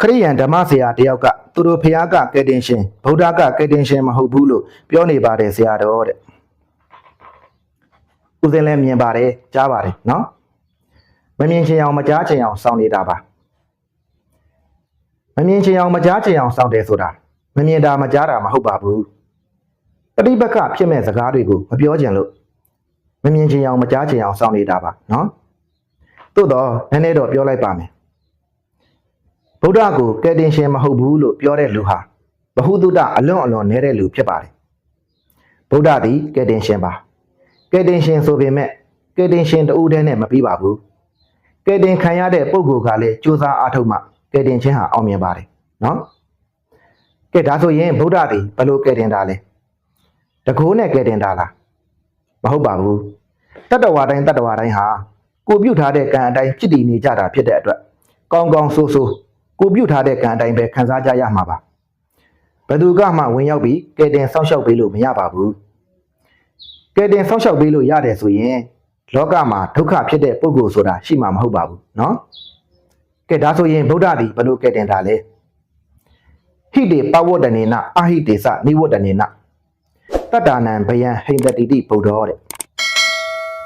ခရိယန်ဓမ္မဆရာတယောက်ကသူတို့ဖះကကယ်တင်ရှင်ဗုဒ္ဓကကယ်တင်ရှင်မဟုတ်ဘူးလို့ပြောနေပါတယ်ဆရာတော်တဲ့ဦးစင်းလည်းမြင်ပါတယ်ကြားပါတယ်နော်မမြင်ချင်အောင်မကြားချင်အောင်စောင့်နေတာပါမမြင်ချင်အောင်မကြားချင်အောင်စောင့်တယ်ဆိုတာမမြင်တာမကြားတာမဟုတ်ပါဘူးပဋိပက္ခဖြစ်မဲ့စကားတွေကိုမပြောချင်လို့မမြင်ချင်အောင်မကြားချင်အောင်စောင့်နေတာပါနော်သို့တော့နည်းနည်းတော့ပြောလိုက်ပါမယ် ဗုဒ္ဓကိုကယ်တင်ရှင်မဟုတ်ဘူးလို့ပြောတဲ့လူဟာဘ ഹു တုတအလွန်အလွန်နေတဲ့လူဖြစ်ပါတယ်ဗုဒ္ဓသည်ကယ်တင်ရှင်ပါကယ်တင်ရှင်ဆိုပေမဲ့ကယ်တင်ရှင်တူတည်းနဲ့မပြီးပါဘူးကယ်တင်ခံရတဲ့ပုဂ္ဂိုလ်ကလည်းကြိုးစားအားထုတ်မှကယ်တင်ခြင်းဟာအောင်မြင်ပါတယ်နော်ကဲဒါဆိုရင်ဗုဒ္ဓသည်ဘယ်လိုကယ်တင်တာလဲတကိုးနဲ့ကယ်တင်တာလားမဟုတ်ပါဘူးတတ္တဝါတိုင်းတတ္တဝါတိုင်းဟာကိုပြုတ်ထားတဲ့ကံအတိုင်းဖြစ်တည်နေကြတာဖြစ်တဲ့အတွက်ကောင်းကောင်းဆိုးဆိုး ကိုပြုတ်ထားတဲ့ကံအတိုင်းပဲခံစားကြရမှာပါဘယ်သူကမှဝင်ရောက်ပြီးကဲတင်ဆောက်ရှောက်ပေးလို့မရပါဘူးကဲတင်ဆောက်ရှောက်ပေးလို့ရတယ်ဆိုရင်လောကမှာဒုက္ခဖြစ်တဲ့ပုဂ္ဂိုလ်ဆိုတာရှိမှာမဟုတ်ပါဘူးเนาะကဲဒါဆိုရင်ဗုဒ္ဓသည်ဘယ်လိုကဲတင်တာလဲဟိတေပဝတ္တနေနအာဟိတေသနိဝတ္တနေနတတ္တာနံဘယံဟိန္ဒတိတိဗုဒ္ဓောတဲ့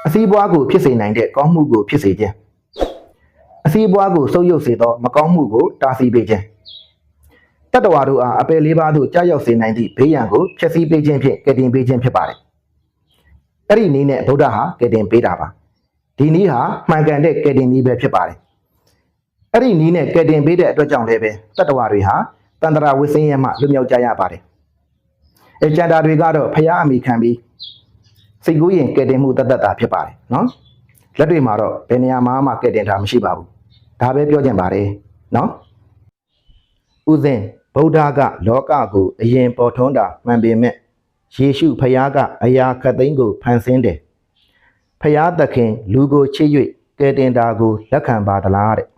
အစည်းပွားကိုဖြစ်စေနိုင်တဲ့ကောင်းမှုကိုဖြစ်စေခြင်း အ စည်းအပွားကိုဆုပ်ယုပ်စေသောမကောင်းမှုကိုတားဆီးပေးခြင်းတတ္တဝါတို့အားအပယ်လေးပါးသို့ကြားရောက်စေနိုင်သည့်ဘေးရန်ကိုဖျက်ဆီးပေးခြင်းဖြင့်ကယ်တင်ပေးခြင်းဖြစ်ပါတယ်။အဲ့ဒီနည်းနဲ့ဗုဒ္ဓဟာကယ်တင်ပေးတာပါ။ဒီနည်းဟာမှန်ကန်တဲ့ကယ်တင်နည်းပဲဖြစ်ပါတယ်။အဲ့ဒီနည်းနဲ့ကယ်တင်ပေးတဲ့အတွက်ကြောင့်လည်းပဲတတ္တဝါတွေဟာတန္တရာဝိစင်းရမှလွတ်မြောက်ကြရပါတယ်။အဲကျန်တာတွေကတော့ဖျားအမိခံပြီးစိတ်ကူးရင်ကယ်တင်မှုတတ်တတ်တာဖြစ်ပါတယ်နော်။လက်တွေမှာတော့ဘယ်နေရာမှာမှကယ်တင်တာမရှိပါဘူး။ ဒါပဲပြောချင်ပါတယ်နော်။ဥစဉ်ဗုဒ္ဓကလောကကိုအရင်ပေါ်ထွန်းတာမှန်ပေမဲ့ယေရှုဖျားကအရာခတ်သိမ်းကိုဖန်ဆင်းတယ်။ဖျားသခင်လူကိုချစ်၍ကယ်တင်တာကိုလက်ခံပါသလားတဲ့။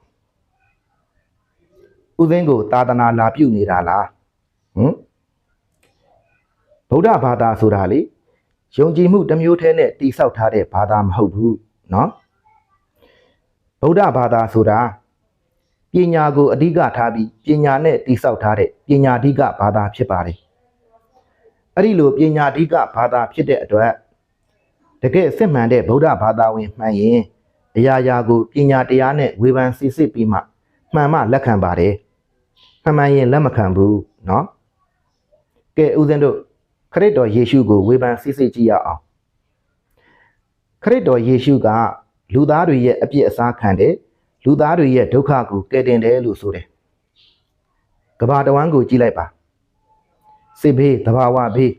ဥစဉ်ကိုသာသနာလာပြုနေတာလား။ဟမ်ဗုဒ္ဓဘာသာဆိုတာလေယုံကြည်မှုတစ်မျိုးတည်းနဲ့တိဆောက်ထားတဲ့ဘာသာမဟုတ်ဘူးเนาะ ဗုဒ္ဓဘာသာဆိုတာပညာကိုအဓိကထားပြီးပညာနဲ့တိဆောက်ထားတဲ့ပညာအဓိကဘာသာဖြစ်ပါတယ်အဲ့ဒီလိုပညာအဓိကဘာသာဖြစ်တဲ့အတွက်တကယ်စစ်မှန်တဲ့ဗုဒ္ဓဘာသာဝင်မှန်ရင်အရာရာကိုပညာတရားနဲ့ဝေဖန်စစ်စစ်ပြီးမှမှန်မှလက်ခံပါတယ်မှန်မှန်ရင်လက်မခံဘူးเนาะကဲဦးဇင်းတို့ ခရစ်တော်ယေရှုကိုဝေဖန်စစ်စစ်ကြည့်ရအောင်ခရစ်တော်ယေရှုက လူသားတွေရဲ့အပြစ်အစားခံတယ်လူသားတွေရဲ့ဒုက္ခကိုကယ်တင်တယ်လို့ဆိုတယ်ကဘာတဝမ်းကိုကြည့်လိုက်ပါစစ်ဘေးတဘာဝဘေး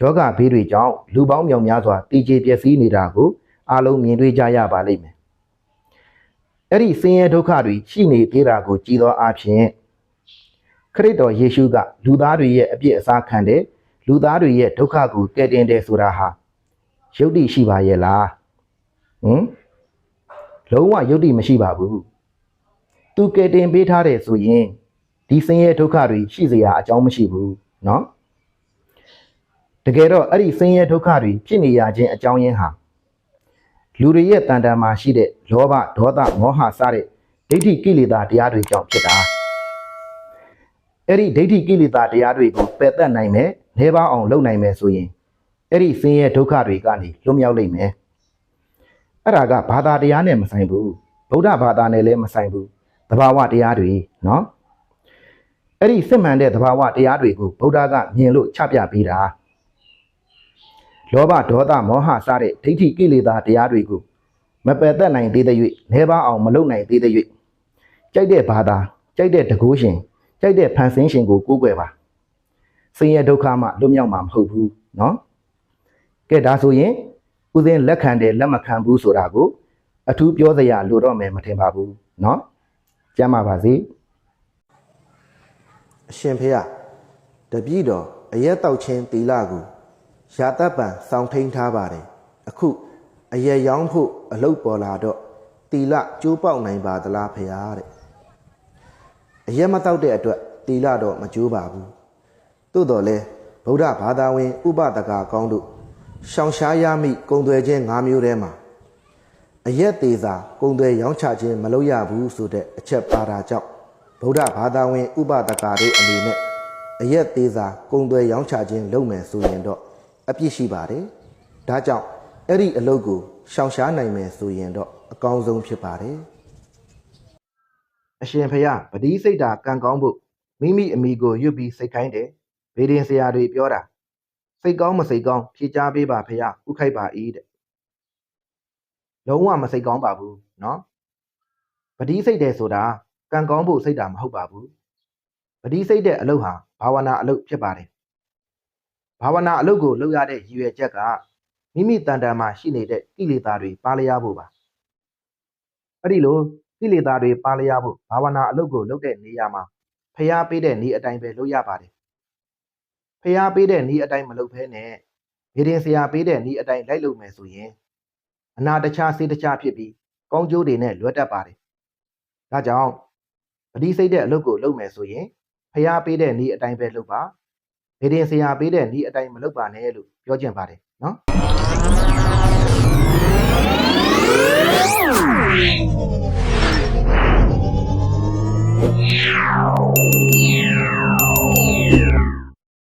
ယောဂဘေးတွေကြောင့်လူပေါင်းမြောင်များစွာတည်ကြည်ပျက်စီးနေတာကိုအားလုံးမြင်တွေ့ကြရပါလိမ့်မယ်အဲ့ဒီဆင်းရဲဒုက္ခတွေရှိနေသေးတာကိုကြည်သောအဖြစ်ခရစ်တော်ယေရှုကလူသားတွေရဲ့အပြစ်အစားခံတယ်လူသားတွေရဲ့ဒုက္ခကိုကယ်တင်တယ်ဆိုတာဟာယုတ်တိရှိပါရဲ့လားဟမ် လုံးဝယုတ်တိမရှိပါဘူးသူကယ်တင်ပေးထားတယ်ဆိုရင်ဒီဆင်းရဲဒုက္ခတွေရှိစရာအကြောင်းမရှိဘူးเนาะတကယ်တော့အဲ့ဒီဆင်းရဲဒုက္ခတွေဖြစ်နေရခြင်းအကြောင်းရင်းဟာလူတွေရဲ့တန်တန်မှာရှိတဲ့လောဘဒေါသမောဟစတဲ့ဒိဋ္ဌိကိလေသာတရားတွေကြောင့်ဖြစ်တာအဲ့ဒီဒိဋ္ဌိကိလေသာတရားတွေကိုပယ်တတ်နိုင်မယ်နေပါအောင်လုပ်နိုင်မယ်ဆိုရင်အဲ့ဒီဆင်းရဲဒုက္ခတွေကနေလွတ်မြောက်လိမ့်မယ် အဲ့ဒါကဘာသာတရားနဲ့မဆိုင်ဘူးဗုဒ္ဓဘာသာနဲ့လည်းမဆိုင်ဘူးသဘာဝတရားတွေเนาะအဲ့ဒီစစ်မှန်တဲ့သဘာဝတရားတွေကိုဗုဒ္ဓကမြင်လို့ချပြပေးတာလောဘဒေါသမောဟစတဲ့ဒိဋ္ဌိကိလေသာတရားတွေကိုမပယ်သက်နိုင်သေးတဲ့၍နေပါအောင်မလုပ်နိုင်သေးတဲ့၍ကြိုက်တဲ့ဘာသာကြိုက်တဲ့တကူးရှင်ကြိုက်တဲ့ဖန်ဆင်းရှင်ကိုကိုးကွယ်ပါ ဆင်းရဲဒုက္ခမှလွတ်မြောက်မှာမဟုတ်ဘူးเนาะကဲဒါဆိုရင် ဥစဉ်လက်ခံတယ်လက်မခံဘူးဆိုတာကိုအထူးပြောစရာလိုတော့မယ်မထင်ပါဘူးเนาะကြမ်းပါပါစေအရှင်ဖေယတပည့်တော်အရက်တောက်ချင်းတီလာကိုရာတပ်ပံစောင်းထိန်ထားပါတယ်အခုအရက်ရောင်းဖို့အလုတ်ပေါ်လာတော့တီလကျိုးပေါက်နိုင်ပါသလားဖေယားတဲ့အရက်မတောက်တဲ့အတွက်တီလတော့မကျိုးပါဘူး သို့တော်လဲဗုဒ္ဓဘာသာဝင် ဥပဒကာကောင်းတို့ ရှောင်ရှားရမိကုံသွဲခြင်း၅မျိုးထဲမှာအရက်သေးစာကုံသွဲရောင်းချခြင်းမလုပ်ရဘူးဆိုတဲ့အချက်ပါတာကြောင့်ဗုဒ္ဓဘာသာဝင် ဥပဒကာတွေအနေနဲ့အရက်သေးစာကုံသွဲရောင်းချခြင်းလုပ်မယ်ဆိုရင်တော့အပြစ်ရှိပါတယ်ဒါကြောင့်အဲ့ဒီအလုပ်ကိုရှောင်ရှားနိုင်မယ်ဆိုရင်တော့အကောင်းဆုံးဖြစ်ပါတယ်အရှင်ဖျားပတိစိတ်တာကံကောင်းဖို့မိမိအမိကိုရွတ်ပြီးစိတ်ခိုင်းတယ်ဗေဒင်ဆရာတွေပြောတာ စိတ်ကောင်းမစိတ်ကောင်းဖြေချပေးပါဖျားဥခိုက်ပါ၏တဲ့လုံးဝမစိတ်ကောင်းပါဘူးเนาะ ပတိစိတ်တယ်ဆိုတာကံကောင်းဖို့စိတ်တာမဟုတ်ပါဘူးပတိစိတ်တဲ့အလုပ်ဟာဘာဝနာအလုပ်ဖြစ်ပါတယ်ဘာဝနာအလုပ်ကိုလုပ်ရတဲ့ရည်ရွယ်ချက်ကမိမိတန်တန်မှာရှိနေတဲ့ကိလေသာတွေပါလျားဖို့ပါအဲ့ဒီလိုကိလေသာတွေပါလျားဖို့ဘာဝနာအလုပ်ကိုလုပ်တဲ့နေရာမှာဖျားပေးတဲ့နေအတိုင်းပဲလုပ်ရပါတယ် ဖျားပေးတဲ့နေအတိုင်းမလုပ်ဘဲနဲ့ဗေဒင်ဆရာပေးတဲ့နေအတိုင်းလိုက်လုပ်မယ်ဆိုရင်အနာတခြားစေတခြားဖြစ်ပြီးကောင်းကျိုးတွေနဲ့လွတ်တတ်ပါတယ်ဒါကြောင့်ပတိစိတ်တဲ့အလုပ်ကိုလုပ်မယ်ဆိုရင်ဖျားပေးတဲ့ဤအတိုင်းပဲလုပ်ပါဗေဒင်ဆရာပေးတဲ့ဤအတိုင်းမလုပ်ပါနဲ့လို့ပြောချင်ပါတယ်နော် Yeah.